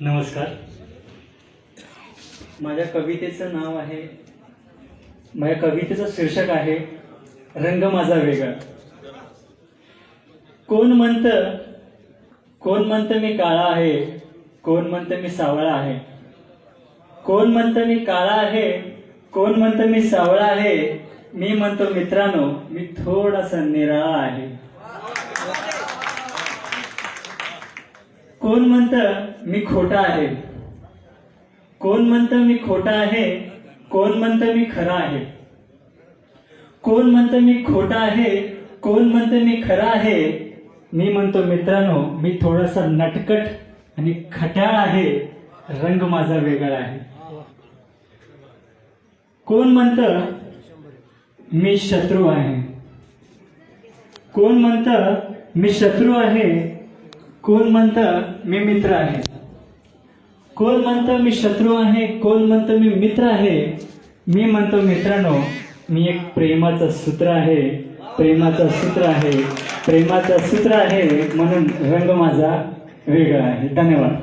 नमस्कार. माझ्या कवितेचं नाव आहे माझ्या कवितेचं शीर्षक आहे रंग माझा वेगळा. कोण म्हणतं कोण म्हणतं मी काळा आहे कोण म्हणतं मी सावळा आहे? कोण म्हणतं मी काळा आहे कोण म्हणतं मी सावळा आहे? मी म्हणतो मित्रांनो मी थोडासा निराळा आहे. कोण म्हणतं मी खोटा आहे? कोण म्हणतं मी खोटा आहे? कोण म्हणतं मी खरा आहे? कोण म्हणतं मी खोटा आहे? कोण म्हणतं मी खरा आहे? मी म्हणतो मित्रांनो मी थोडासा नटकट आणि खट्याळ आहे. रंग माझा वेगळा आहे. कोण म्हणतं मी शत्रू आहे? कोण म्हणतं मी शत्रू आहे? कोण म्हणतं मी मित्र आहे. कोण म्हणतं मी शत्रू आहे कोण म्हणतं मी मित्र आहे. मी म्हणतो मित्रांनो मी एक प्रेमाचं सूत्र आहे प्रेमाचं सूत्र आहे प्रेमाचं सूत्र आहे म्हणून रंग माझा वेगळा आहे. धन्यवाद.